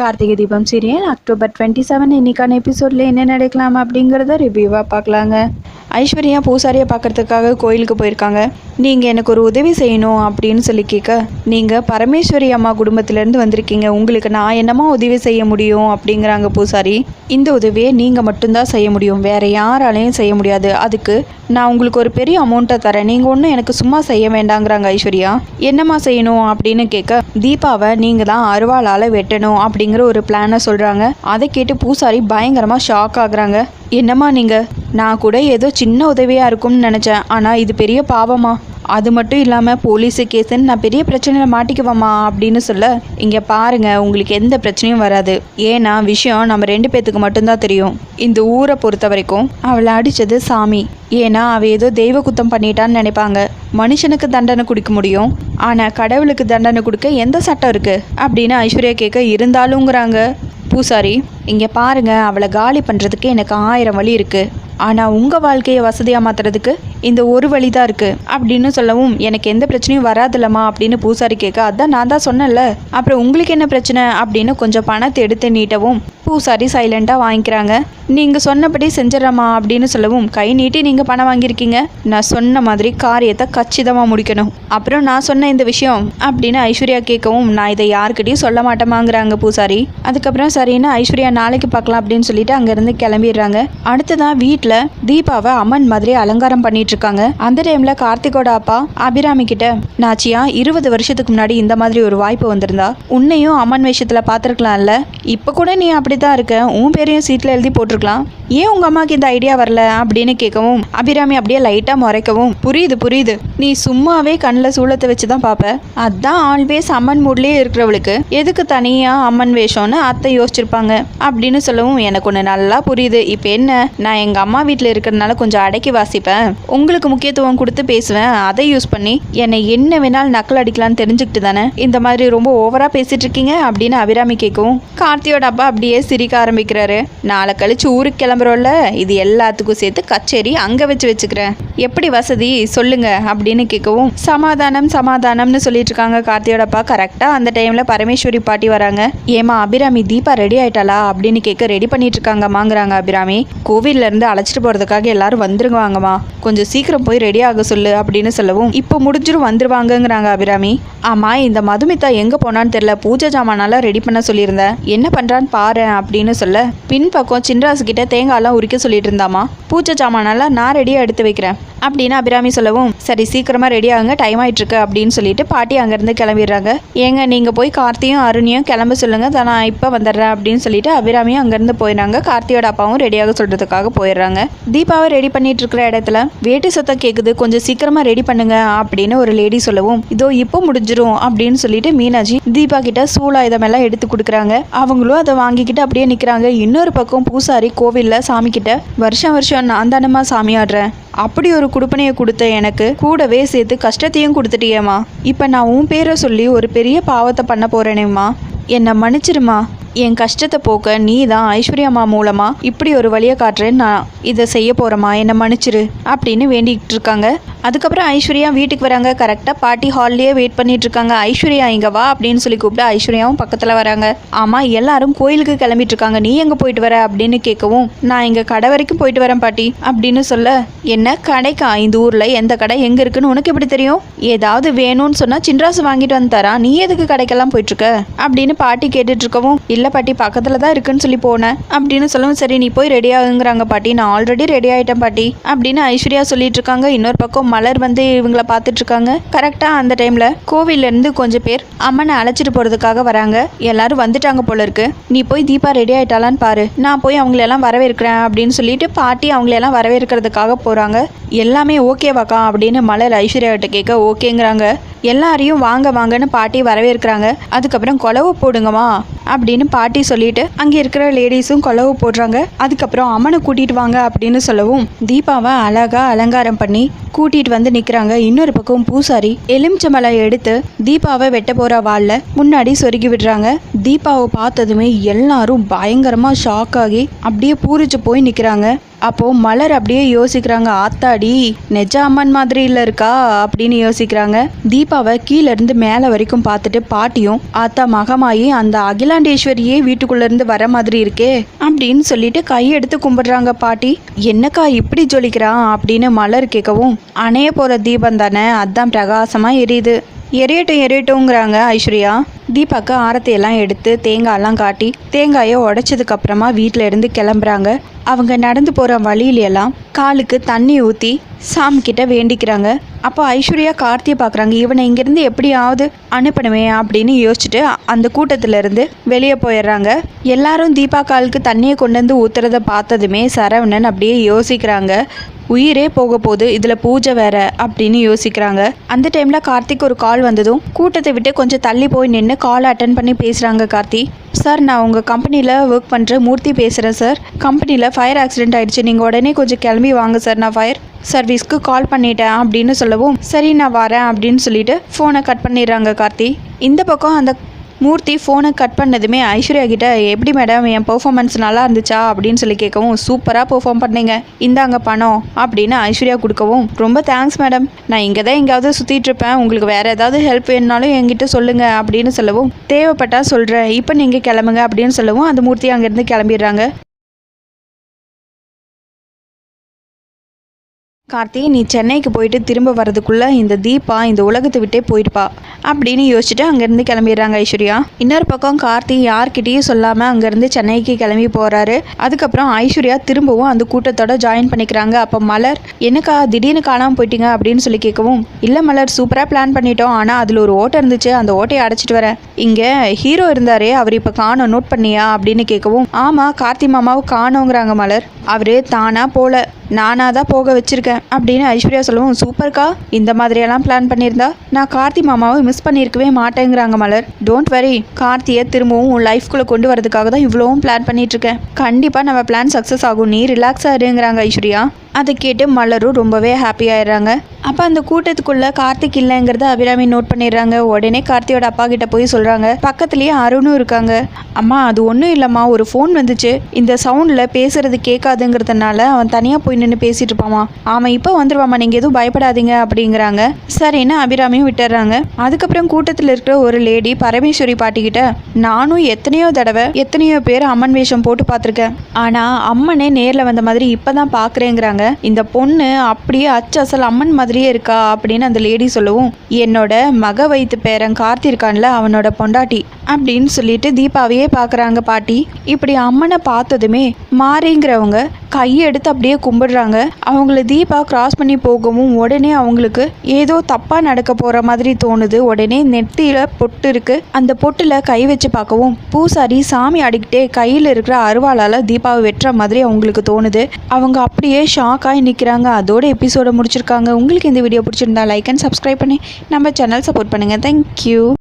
Karthigai Deepam serial October twenty seven இன்னைக்கான எபிசோடில் என்ன நடக்கலாம் அப்படிங்கிறத ரிவ்யூவாக பார்க்கலாங்க. ஐஸ்வர்யா பூசாரியை பார்க்கறதுக்காக கோயிலுக்கு போயிருக்காங்க. நீங்கள் எனக்கு ஒரு உதவி செய்யணும் அப்படின்னு சொல்லி கேட்க நீங்கள் பரமேஸ்வரி அம்மா குடும்பத்திலேருந்து வந்திருக்கீங்க. உங்களுக்கு நான் என்னமா உதவி செய்ய முடியும்? அப்படிங்கிறாங்க பூசாரி. இந்த உதவியை நீங்கள் மட்டும்தான் செய்ய முடியும். வேறு யாராலையும் செய்ய முடியாது. அதுக்கு நான் உங்களுக்கு ஒரு பெரிய அமௌண்ட்டை தரேன். நீங்கள் ஒன்றும் எனக்கு சும்மா செய்ய வேண்டாங்கிறாங்க ஐஸ்வர்யா. என்னம்மா செய்யணும்? அப்படின்னு கேட்க தீபாவை நீங்கள் தான் அருவாளால் வெட்டணும். அப்படிங்கிற ஒரு பிளானை சொல்கிறாங்க அதை கேட்டு பூசாரி பயங்கரமாக ஷாக் ஆகுறாங்க. என்னம்மா நீங்கள் நான் கூட ஏதோ சின்ன உதவியாக இருக்கும்னு நினச்சேன். ஆனால் இது பெரிய பாவமா? அது மட்டும் இல்லாமல் போலீஸு கேஸுன்னு நான் பெரிய பிரச்சனையில் மாட்டிக்குவேம்மா அப்படின்னு சொல்ல இங்கே பாருங்கள் உங்களுக்கு எந்த பிரச்சனையும் வராது. ஏன்னா விஷயம் நம்ம ரெண்டு பேத்துக்கு மட்டும்தான் தெரியும். இந்த ஊரை பொறுத்த வரைக்கும் அவளை அடித்தது சாமி. ஏன்னா அவள் ஏதோ தெய்வ குத்தம் பண்ணிட்டான்னு நினைப்பாங்க. மனுஷனுக்கு தண்டனை கொடுக்க முடியும். ஆனால் கடவுளுக்கு தண்டனை கொடுக்க எந்த சட்டம் இருக்குது அப்படின்னு ஐஸ்வர்யா கேட்க இருந்தாலுங்கிறாங்க. பூசாரி இங்கே பாருங்கள் அவளை காலி பண்ணுறதுக்கு எனக்கு ஆயிரம் வழி இருக்குது ஆனால் உங்கள் வாழ்க்கையை வசதியாக மாற்றுறதுக்கு இந்த ஒரு வழி தான் இருக்குது அப்படின்னு சொல்லவும் எனக்கு எந்த பிரச்சனையும் வராதுல்லம்மா அப்படின்னு பூசாரி கேட்க அதான் நான் தான் சொன்னேன்ல. அப்புறம் உங்களுக்கு என்ன பிரச்சனை? அப்படின்னு கொஞ்சம் பணத்தை எடுத்து நீட்டவும் பூசாரி சைலண்ட்டாக வாங்கிக்கிறாங்க. நீங்கள் சொன்னபடி செஞ்சிடறம்மா அப்படின்னு சொல்லவும் கை நீட்டி நீங்கள் பணம் வாங்கியிருக்கீங்க. நான் சொன்ன மாதிரி காரியத்தை கச்சிதமாக முடிக்கணும். அப்புறம் நான் சொன்ன இந்த விஷயம் அப்படின்னு ஐஸ்வர்யா கேட்கவும் நான் இதை யாருக்கிட்டையும் சொல்ல மாட்டேமாங்கிறாங்க பூசாரி. அதுக்கப்புறம் சரின்னு ஐஸ்வர்யா நாளைக்கு பார்க்கலாம் அப்படின்னு சொல்லிட்டு அங்கேருந்து கிளம்பிடுறாங்க. அடுத்ததான் வீட்டில் தீபாவை அம்மன் மாதிரி அலங்காரம் பண்ணிட்டு இருக்காங்க அந்த டைம்ல கார்த்திகோட அப்பா அபிராமி கிட்ட நாச்சியா இருபது வருஷத்துக்கு முன்னாடி இந்த மாதிரி ஒரு வாய்ப்பு வந்திருந்தா? உன்னையும் அம்மன் வேஷத்துல பார்த்துருக்கலாம்ல. இப்போ கூட நீ அப்படித்தான் இருக்க. உன் பேரையும் சீட்ல எழுதி போட்டிருக்கலாம். ஏன் உங்க அம்மாக்கு இந்த ஐடியா வரல அப்படின்னு கேட்கவும் அபிராமி அப்படியே லைட்டா முறைக்கவும் புரியுது புரியுது. நீ சும்மாவே கண்ணில் சூளத்தை வச்சு தான் பார்ப்ப அதான் ஆல்வேஸ் அம்மன் மூட்லயே இருக்கிறவளுக்கு. எதுக்கு தனியா அம்மன் வேஷம்னு அத்தை யோசிச்சிருப்பாங்க? அப்படின்னு சொல்லவும் எனக்கு ஒன்று நல்லா புரியுது. இப்போ என்ன? நான் எங்க அம்மா வீட்டில் இருக்கிறதுனால கொஞ்சம் அடக்கி வாசிப்பேன். உங்களுக்கு முக்கியத்துவம் கொடுத்து பேசுவேன். அதை யூஸ் பண்ணி என்னை என்ன வேணாலும் நக்கல் அடிக்கலாம்னு தெரிஞ்சுக்கிட்டு தானே? இந்த மாதிரி ரொம்ப ஓவரா பேசிட்டு இருக்கீங்க? அப்படின்னு அபிராமி கேட்கவும் கார்த்தியோட அப்பா அப்படியே சிரிக்க ஆரம்பிக்கிறாரு. நாளை கழிச்சு ஊருக்கு கிளம்புறோம்ல இது எல்லாத்துக்கும் சேர்த்து கச்சேரி அங்க வச்சு வச்சுக்கிறேன் எப்படி வசதி? சொல்லுங்க அப்படின்னு கேட்கவும் சமாதானம் சமாதானம்னு சொல்லிட்டு இருக்காங்க கார்த்தியோட அப்பா. கரெக்டா அந்த டைம்ல பரமேஸ்வரி பாட்டி வராங்க. ஏமா அபிராமி தீபா ரெடி ஆயிட்டாளா? அப்படின்னு கேட்க ரெடி பண்ணிட்டு இருக்காங்கம்மாங்கிறாங்க அபிராமி. கோவில்ல இருந்து அழைச்சிட்டு போறதுக்காக எல்லாரும் வந்துருவாங்கம்மா. கொஞ்சம் சீக்கிரம் போய் ரெடி ஆக சொல்லு அப்படின்னு சொல்லவும் இப்போ முடிஞ்சிரும் வந்துருவாங்கங்கிறாங்க அபிராமி. ஆமா இந்த மதுமிதா எங்க போனான்னு தெரியல. பூஜை ஜாமானால ரெடி பண்ண சொல்லியிருந்தேன். என்ன பண்றான்னு பாரு அப்படின்னு சொல்ல பின்பக்கம் சின்ராசு கிட்ட தேங்காயெல்லாம் உரிக்க சொல்லிட்டு இருந்தாமா பூச்சை சாமானெல்லாம் நான் ரெடியாக எடுத்து வைக்கிறேன். அப்படின்னு அபிராமி சொல்லவும் சரி சீக்கிரமாக ரெடி ஆகுங்க டைம் ஆயிட்டு இருக்கு அப்படின்னு சொல்லிட்டு பாட்டி அங்கேருந்து கிளம்பிடுறாங்க. ஏங்க நீங்கள் போய் கார்த்தியும் அருணியும் கிளம்ப சொல்லுங்க தான் நான் இப்போ வந்துடுறேன் அப்படின்னு சொல்லிட்டு அபிராமியும் அங்கேருந்து போயிடுறாங்க. கார்த்தியோட அப்பாவும் ரெடியாக சொல்கிறதுக்காக போயிடுறாங்க. தீபாவை ரெடி பண்ணிட்டு இருக்கிற இடத்துல வேட்டு சத்தம் கேட்குது கொஞ்சம் சீக்கிரமாக ரெடி பண்ணுங்க அப்படின்னு ஒரு லேடி சொல்லவும் இதோ இப்போ முடிஞ்சிரும் அப்படின்னு சொல்லிட்டு மீனாட்சி தீபா கிட்ட சூலாயுதம் எல்லாம் எடுத்து கொடுக்குறாங்க. அவங்களும் அதை வாங்கிக்கிட்டு அப்படியே நிற்கிறாங்க இன்னொரு பக்கம் பூசாரி கோவிலில் சாமி கிட்ட வருஷம் வருஷம் நான் தானம்மா சாமி ஆடுறேன். அப்படி ஒரு குடுப்பனையை கொடுத்த எனக்கு கூடவே சேர்த்து கஷ்டத்தையும் கொடுத்துட்டியேம்மா. இப்போ நான் உன் பேரை சொல்லி ஒரு பெரிய பாவத்தை பண்ண போறேனேம்மா. என்னை மன்னிச்சிருமா என் கஷ்டத்தை போக்க நீ தான் ஐஸ்வர்யாம்மா மூலமா இப்படி ஒரு வழியை காட்டுறேன்னு நான் இதை செய்ய போறேம்மா. என்னை மன்னிச்சிரு அப்படின்னு வேண்டிக்கிட்டு இருக்காங்க. அதுக்கப்புறம் ஐஸ்வர்யா வீட்டுக்கு வராங்க. கரெக்டாக பாட்டி ஹால்லேயே வெயிட் பண்ணிட்டு இருக்காங்க ஐஸ்வர்யா இங்கே வா அப்படின்னு சொல்லி கூப்பிட்டு ஐஸ்வர்யாவும் பக்கத்தில் வராங்க. ஆமாம் எல்லாரும் கோயிலுக்கு கிளம்பிட்டு இருக்காங்க நீ எங்கே போயிட்டு வர அப்படின்னு கேட்கவும் நான் இங்கே கடை வரைக்கும் போயிட்டு வரேன் பாட்டி அப்படின்னு சொல்ல என்ன கடைக்கா? இந்த ஊரில் எந்த கடை எங்கே இருக்குன்னு உனக்கு எப்படி தெரியும்? ஏதாவது வேணும்னு சொன்னால் சின்ராசு வாங்கிட்டு வந்து தரா. நீ எதுக்கு கடைக்கெல்லாம் போயிட்டு இருக்க அப்படின்னு பாட்டி கேட்டுட்டு இருக்கவும் இல்லை பாட்டி பக்கத்தில் தான் இருக்குன்னு சொல்லி போனேன். அப்படின்னு சொல்லவும் சரி நீ போய் ரெடி ஆகுங்கிறாங்க பாட்டி. நான் ஆல்ரெடி ரெடி ஆகிட்டேன் பாட்டி அப்படின்னு ஐஸ்வர்யா சொல்லிட்டு இருக்காங்க இன்னொரு பக்கம் மலர் வந்து இவங்கள பார்த்துட்டு இருக்காங்க அந்த டைமில் கோவிலேருந்து கொஞ்சம் பேர் அம்மனை அழைச்சிட்டு போகிறதுக்காக வராங்க. எல்லாரும் வந்துட்டாங்க போல இருக்கு. நீ போய் தீபா ரெடி ஆகிட்டாலான்னு பாரு. நான் போய் அவங்களெல்லாம் வரவேற்கிறேன் அப்படின்னு சொல்லிட்டு பாட்டி அவங்களெல்லாம் வரவேற்கிறதுக்காக போகிறாங்க எல்லாமே ஓகேவாக்கா அப்படின்னு மலர் ஐஸ்வர்யாவிட்ட கேட்க ஓகேங்கிறாங்க எல்லாரையும் வாங்க வாங்கன்னு பாட்டி வரவேற்கிறாங்க. அதுக்கப்புறம் கொலவு போடுங்கம்மா. அப்படின்னு பாட்டி சொல்லிட்டு அங்கே இருக்கிற லேடிஸும் கொலவு போடுறாங்க. அதுக்கப்புறம் அம்மனை கூட்டிட்டு வாங்க அப்படின்னு சொல்லவும் தீபாவை அழகா அலங்காரம் பண்ணி கூட்டிட்டு வந்து நிற்கிறாங்க இன்னொரு பக்கம் பூசாரி. எலுமிச்சம்பழம் எடுத்து தீபாவை வெட்ட போற வாளில் முன்னாடி சொருகி விடுறாங்க. தீபாவை பார்த்ததுமே எல்லாரும் பயங்கரமாக ஷாக் ஆகி அப்படியே பூரிச்சு போய் நிற்கிறாங்க அப்போது மலர் அப்படியே யோசிக்கிறாங்க ஆத்தாடி நெஜ அம்மன் மாதிரி இல்லை இருக்கா? அப்படின்னு யோசிக்கிறாங்க. தீபாவை கீழேருந்து மேலே வரைக்கும் பார்த்துட்டு பாட்டியும் ஆத்தா மகமாயி அந்த அகிலாண்டேஸ்வரியே வீட்டுக்குள்ளேருந்து வர மாதிரி இருக்கே அப்படின்னு சொல்லிட்டு கையெடுத்து கும்பிடுறாங்க பாட்டி. என்னக்கா இப்படி ஜொலிக்கிறான்? அப்படின்னு மலர் கேட்கவும் அணைய போகிற தீபம் தானே அதான் பிரகாசமாக எரியுது. எரியட்டும் எரியட்டுங்கிறாங்க ஐஸ்வர்யா. தீபாக்கு ஆரத்தையெல்லாம் எடுத்து தேங்காயெல்லாம் காட்டி தேங்காயை உடைச்சதுக்கப்புறமா வீட்டில் இருந்து கிளம்புறாங்க. அவங்க நடந்து போகிற வழியிலெல்லாம் காலுக்கு தண்ணி ஊற்றி சாமி கிட்ட வேண்டிக்கிறாங்க. அப்போ ஐஸ்வர்யா கார்த்தியை பார்க்குறாங்க. இவனை இங்கேருந்து எப்படியாவது அனுப்பணுமே அப்படின்னு யோசிச்சுட்டு அந்த கூட்டத்திலேருந்து வெளியே போயிடுறாங்க. எல்லாரும் தீபா காலுக்கு தண்ணியை கொண்டு வந்து ஊத்துறத பார்த்ததுமே சரவணன் அப்படியே யோசிக்கிறாங்க. உயிரே போக போகுது. இதில் பூஜை வேற அப்படின்னு யோசிக்கிறாங்க. அந்த டைமில் கார்த்திக் ஒரு கால் வந்ததும் கூட்டத்தை விட்டு கொஞ்சம் தள்ளி போய் நின்று கால் அட்டன் பண்ணி பேசுகிறாங்க கார்த்தி. சார் நான் உங்கள் கம்பெனியில் ஒர்க் பண்ணுற மூர்த்தி பேசுகிறேன் சார். கம்பெனியில் ஃபயர் ஆக்சிடென்ட் ஆகிடுச்சு நீங்கள் உடனே கொஞ்சம் கிளம்பி வாங்க சார். நான் ஃபயர் சர்வீஸ்க்கு கால் பண்ணிட்டேன் அப்படின்னு சொல்லவும் சரி நான் வரேன் அப்படின்னு சொல்லிட்டு ஃபோனை கட் பண்ணிடுறாங்க கார்த்தி. இந்த பக்கம் அந்த மூர்த்தி ஃபோனை கட் பண்ணதுமே ஐஸ்வர்யா கிட்ட எப்படி மேடம் என் பெர்ஃபார்மன்ஸ் நல்லா இருந்துச்சா? அப்படின்னு சொல்லி கேட்கவும் சூப்பராக பெர்ஃபார்ம் பண்ணீங்க. இந்தாங்க பணம் அப்படின்னு ஐஸ்வர்யா கொடுக்கவும் ரொம்ப தேங்க்ஸ் மேடம் நான் இங்கே தான் எங்கேயாவது சுற்றிட்டு இருப்பேன். உங்களுக்கு வேறு ஏதாவது ஹெல்ப் வேணுனாலும் என்கிட்ட சொல்லுங்கள் அப்படின்னு சொல்லவும் தேவைப்பட்டால் சொல்கிறேன் இப்போ நீங்கள் கிளம்புங்க அப்படின்னு சொல்லவும் அந்த மூர்த்தி அங்கேருந்து கிளம்பிடுறாங்க. கார்த்தி நீ சென்னைக்கு போயிட்டு திரும்ப வரதுக்குள்ளே இந்த தீபா இந்த உலகத்தை விட்டே போயிடுப்பா அப்படின்னு யோசிச்சுட்டு அங்கேருந்து கிளம்பிடுறாங்க ஐஸ்வர்யா. இன்னொரு பக்கம் கார்த்தி யார்கிட்டயும் சொல்லாமல் அங்கேருந்து சென்னைக்கு கிளம்பி போகிறாரு அதுக்கப்புறம் ஐஸ்வர்யா திரும்பவும் அந்த கூட்டத்தோட ஜாயின் பண்ணிக்கிறாங்க. அப்போ மலர் என்னக்கா திடீர்னு காணாமல் போயிட்டீங்க அப்படின்னு சொல்லி கேட்கவும் இல்லை மலர் சூப்பராக பிளான் பண்ணிட்டோம். ஆனால் அதில் ஒரு ஓட்டை இருந்துச்சு. அந்த ஓட்டையை அடைச்சிட்டு வரேன். இங்கே ஹீரோ இருந்தாரே அவர் இப்போ காணோம். நோட் பண்ணியா? அப்படின்னு கேட்கவும் ஆமாம் கார்த்தி மாமாவை காணோங்கிறாங்க மலர். அவர் தானா போல. நானாக தான் போக வச்சிருக்கேன். அப்படின்னு ஐஸ்வர்யா சொல்லவும் சூப்பர்க்கா இந்த மாதிரியெல்லாம் பிளான் பண்ணியிருந்தா நான் கார்த்தி மாமாவை மிஸ் பண்ணியிருக்கவே மாட்டேங்கிறாங்க மலர். டோன்ட் வரி கார்த்தியை திரும்பவும் உன் லைஃப்குள்ளே கொண்டு வரதுக்காக தான் இவ்வளோவும் பிளான் பண்ணிகிட்ருக்கேன் இருக்கேன். கண்டிப்பாக நம்ம பிளான் சக்ஸஸ் ஆகும். நீ ரிலாக்ஸாக இருங்கிறாங்க ஐஸ்வர்யா. அதை கேட்டு மலரும் ரொம்பவே ஹாப்பி ஆயிடுறாங்க. அப்போ அந்த கூட்டத்துக்குள்ளே கார்த்திக் இல்லைங்கிறத அபிராமி நோட் பண்ணிடுறாங்க. உடனே கார்த்தியோட அப்பா கிட்ட போய் சொல்கிறாங்க பக்கத்துலேயே அருணும் இருக்காங்க. அம்மா அது ஒன்றும் இல்லைம்மா ஒரு ஃபோன் வந்துச்சு. இந்த சவுண்டில் பேசுறது கேட்காதுங்கிறதுனால அவன் தனியாக போய் நின்று பேசிட்டு இருப்பாமா. அவன் இப்போ வந்துடுவாம்மா நீங்கள் எதுவும் பயப்படாதீங்க அப்படிங்கிறாங்க. சரின்னு அபிராமியும் விட்டுறாங்க அதுக்கப்புறம் கூட்டத்தில் இருக்கிற ஒரு லேடி பரமேஸ்வரி பாட்டிக்கிட்ட நானும் எத்தனையோ தடவை எத்தனையோ பேர் அம்மன் வேஷம் போட்டு பார்த்துருக்கேன். ஆனால் அம்மனே நேரில் வந்த மாதிரி இப்போ தான் பார்க்குறேங்கிறாங்க. இந்த பொண்ணு அப்படியே அச்சசல் அம்மன் மாதிரியே இருக்கா அப்படின்னு அந்த லேடி சொல்லவும். என்னோட மக வைத்து பேரன் கார்த்தி இருக்கான்ல அவனோட பொண்டாட்டி அப்படின்னு சொல்லிட்டு தீபாவையே பார்க்குறாங்க பாட்டி. இப்படி அம்மனை பார்த்ததுமே மாறிங்கிறவங்க கையெடுத்து அப்படியே கும்பிடுறாங்க. அவங்கள தீபா கிராஸ் பண்ணி போகவும் உடனே அவங்களுக்கு ஏதோ தப்பாக நடக்க போகிற மாதிரி தோணுது. உடனே நெத்தியில் பொட்டு இருக்கு. அந்த பொட்டில் கை வச்சு பார்க்கவும் பூசாரி சாமி அடிக்கிட்டே கையில் இருக்கிற அருவாளால் தீபாவை வெட்டுற மாதிரி அவங்களுக்கு தோணுது. அவங்க அப்படியே ஷாக்காகி நிற்கிறாங்க. அதோட எபிசோடை முடிச்சிருக்காங்க. உங்களுக்கு இந்த வீடியோ பிடிச்சிருந்தா லைக் அண்ட் சப்ஸ்கிரைப் பண்ணி நம்ம சேனல் சப்போர்ட் பண்ணுங்கள் தேங்க்யூ